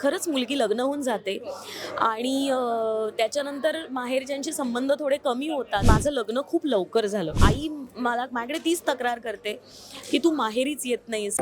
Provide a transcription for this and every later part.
खरंच मुलगी लग्न होऊन जाते. आणि त्याच्यानंतर माहेरच्यांचे संबंध थोडे कमी होतात माझं लग्न खूप लवकर झालं. आई मला माझ्याकडे तीच तक्रार करते की तू माहेरीच येत नाहीस.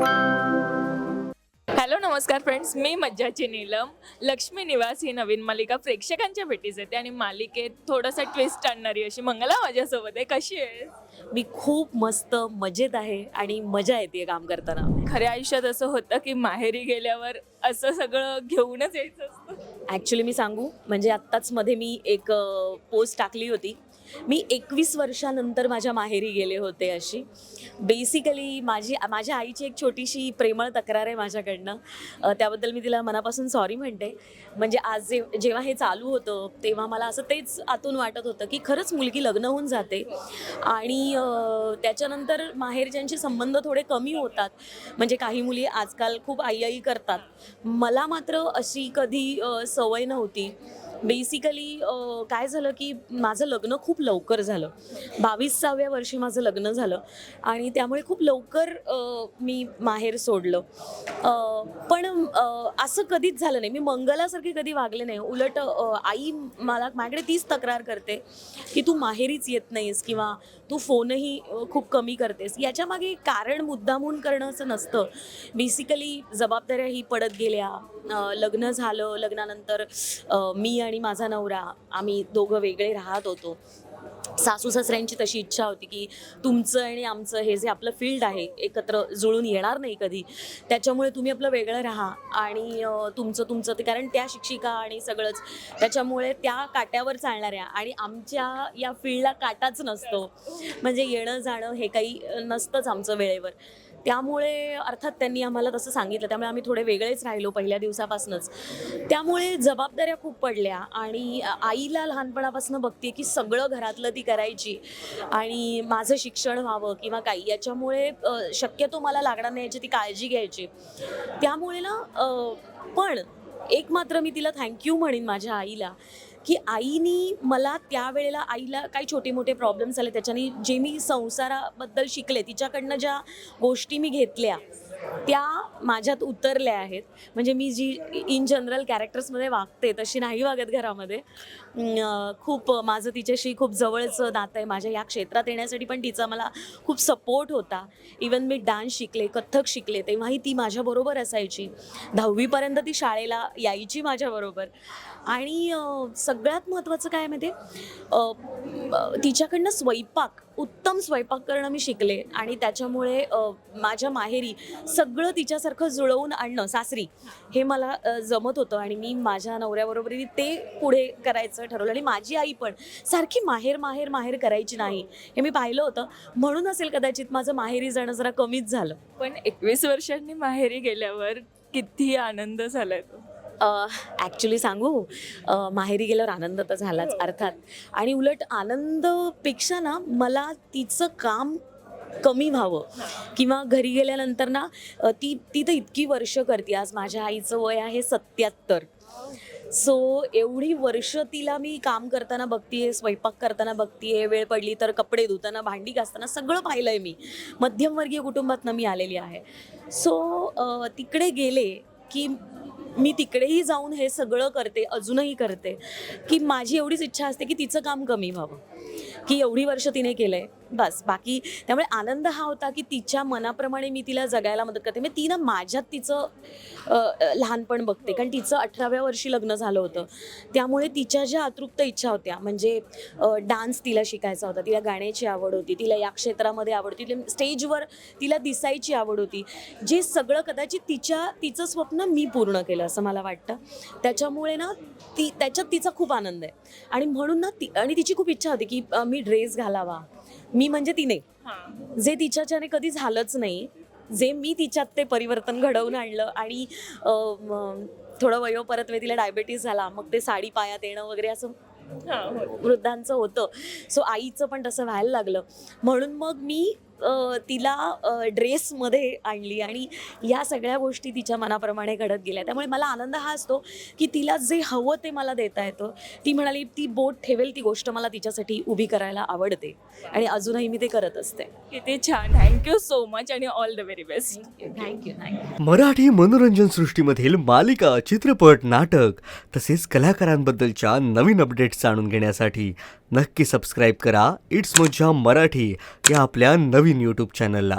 हॅलो नमस्कार फ्रेंड्स मी मज्जाची नीलम. लक्ष्मी निवास ही नवीन मालिका प्रेक्षकांच्या भेटीस येते आणि मालिकेत थोडासा ट्विस्ट आणणारी अशी मंगला माझ्यासोबत आहे. कशी आहे मी खूप मस्त मजेत आहे आणि मजा येते काम करताना. खऱ्या आयुष्यात असं होतं की माहेरी गेल्यावर असं सगळं घेऊनच यायचं असतं. ॲक्च्युली मी सांगू म्हणजे आत्ताच मध्ये मी एक पोस्ट टाकली होती. मी एकवीस वर्षानंतर माझ्या माहेरी गेले होते अशी. बेसिकली माझी माझ्या आईची एक छोटीशी प्रेमळ तक्रार आहे माझ्याकडनं. त्याबद्दल मी तिला मनापासून सॉरी म्हणते. म्हणजे आज जे जेव्हा हे चालू होतं तेव्हा मला असं तेच आतून वाटत होतं की खरंच मुलगी लग्न होऊन जाते. आणि त्याच्यानंतर माहेरच्यांचे संबंध थोडे कमी होतात. म्हणजे काही मुली आजकाल खूप आई आई करतात. मला मात्र अशी कधी सवय नव्हती. बेसिकली काय झालं की माझं लग्न खूप लवकर झालं. बावीसाव्या वर्षी माझं लग्न झालं आणि त्यामुळे खूप लवकर मी माहेर सोडलं. पण असं कधीच झालं नाही. मी मंगलासारखे कधी वागले नाही. उलट आई मला माझ्याकडे तीच तक्रार करते की तू माहेरीच येत नाहीस किंवा तू फोनही खूप कमी करतेस. याच्यामागे कारण मुद्दामून करणं असं नसतं. बेसिकली जबाबदाऱ्या ही पडत गेल्या. लग्न झालं. लग्नानंतर मी आणि माझा नवरा आम्ही दोघं वेगळे राहत होतो. सासू सासऱ्यांची तशी इच्छा होती की तुमचं आणि आमचं हे जे आपलं फील्ड आहे एकत्र जुळून येणार नाही कधी. त्याच्यामुळे तुम्ही आपलं वेगळं राहा आणि तुमचं तुमचं ते कारण त्या शिक्षिका आणि सगळंच. त्याच्यामुळे त्या काट्यावर चालणाऱ्या आणि आमच्या या फील्डला काटाच नसतो. म्हणजे येणं जाणं हे काही नसतंच आमचं वेळेवर. त्यामुळे अर्थात त्यांनी आम्हाला तसं सांगितलं. त्यामुळे आम्ही थोडे वेगळेच राहिलो पहिल्या दिवसापासूनच. त्यामुळे जबाबदाऱ्या खूप पडल्या आणि आईला लहानपणापासून बघते की सगळं घरातलं ती करायची आणि माझं शिक्षण व्हावं किंवा काही. याच्यामुळे शक्यतो मला लागणार नाही याची ती काळजी घ्यायची. त्यामुळे ना पण एक मात्र मी तिला थँक्यू म्हणेन माझ्या आईला की आईनी मला त्यावेळेला आईला काही छोटे मोठे प्रॉब्लेम्स आले. त्याच्याने जे मी संसाराबद्दल शिकले तिच्याकडनं ज्या गोष्टी मी घेतल्या त्या माझ्यात उतरल्या आहेत. म्हणजे मी जी इन जनरल कॅरेक्टर्समध्ये वागते तशी नाही वागत घरामध्ये. खूप माझं तिच्याशी खूप जवळचं नातं आहे. माझ्या या क्षेत्रात येण्यासाठी पण तिचा मला खूप सपोर्ट होता. इवन मी डान्स शिकले कथ्थक शिकले तेव्हाही ती माझ्याबरोबर असायची. दहावीपर्यंत ती शाळेला यायची माझ्याबरोबर आणि सगळ्यात महत्त्वाचं काय माहिती तिच्याकडनं स्वयंपाक उत्तम स्वयंपाक करणं मी शिकले. आणि त्याच्यामुळे माझ्या माहेरी सगळं तिच्यासारखं जुळवून आणणं सासरी हे मला जमत होतं आणि मी माझ्या नवऱ्याबरोबरही ते पुढे करायचं ठरवलं आणि माझी आई पण सारखी माहेर माहेर माहेर करायची नाही हे मी पाहिलं होतं. म्हणून असेल कदाचित माझं माहेरी जाणं जरा कमीच झालं. पण एकवीस वर्षांनी माहेरी गेल्यावर किती आनंद झालाय तो? ॲक्च्युली सांगू माहेरी गेल्यावर आनंद तर झालाच अर्थात. आणि उलट आनंदपेक्षा ना मला तिचं काम कमी व्हावं. किंवा घरी गेल्यानंतर ना ती ती तर इतकी वर्ष करते. आज माझ्या आईचं वय आहे सत्याहत्तर. सो एवढी वर्ष तिला मी काम करताना बघतीये स्वयंपाक करताना बघतीये वेळ पडली तर कपडे धुताना भांडी घासताना सगळं पाहिलंय मी. मध्यमवर्गीय कुटुंबातनं मी आलेली आहे. सो तिकडे गेले की मी तिकडेही जाऊन हे सगळं करते अजूनही करते. की माझी एवढीच इच्छा असते की तिचं काम कमी व्हावं. की एवढी वर्ष तिने केलंय. बस बाकी त्यामुळे आनंद हा होता की तिच्या मनाप्रमाणे मी तिला जगायला मदत करते. म्हणजे ती ना माझ्यात तिचं लहानपण बघते. कारण तिचं अठराव्या वर्षी लग्न झालं होतं. त्यामुळे तिच्या ज्या अतृप्त इच्छा होत्या म्हणजे डान्स तिला शिकायचा होता. तिला गाण्याची आवड होती. तिला या क्षेत्रामध्ये आवड होती. तिला स्टेजवर तिला दिसायची आवड होती. जे सगळं कदाचित तिच्या तिचं स्वप्न मी पूर्ण केलं असं मला वाटतं. त्याच्यामुळे ना ती त्याच्यात तिचा खूप आनंद आहे. आणि म्हणून ना ती आणि तिची खूप इच्छा होती की मी ड्रेस घालावा. मी म्हणजे तिने. जे तिच्याच्याने कधी झालंच नाही जे मी तिच्यात ते परिवर्तन घडवून आणलं आणि थोडं वयोपरत्वे तिला डायबेटीस झाला मग ते साडी पायात येणं वगैरे असं वृद्धांचं होतं. सो आईचं पण तसं व्हायला लागलं. म्हणून मग मी तिला ड्रेसमध्ये आणली आणि या सगळ्या गोष्टी तिच्या मनाप्रमाणे घडत गेल्या. त्यामुळे मला आनंद हा असतो की तिला जे हवं ते मला देता येतं. ती म्हणाली ती बोट ठेवेल ती गोष्ट मला तिच्यासाठी उभी करायला आवडते. आणि अजूनही मी ते करत असते. किती छान. थँक्यू सो मच आणि all the very best thank you thank you Marathi मनोरंजन सृष्टीमधील मालिका चित्रपट नाटक तसेच कलाकारांबद्दलच्या नवीन अपडेट्स जाणून घेण्यासाठी नक्की सबस्क्राईब करा. इट्स मज्जा मराठी या आपल्या नवीन यूट्यूब चॅनलला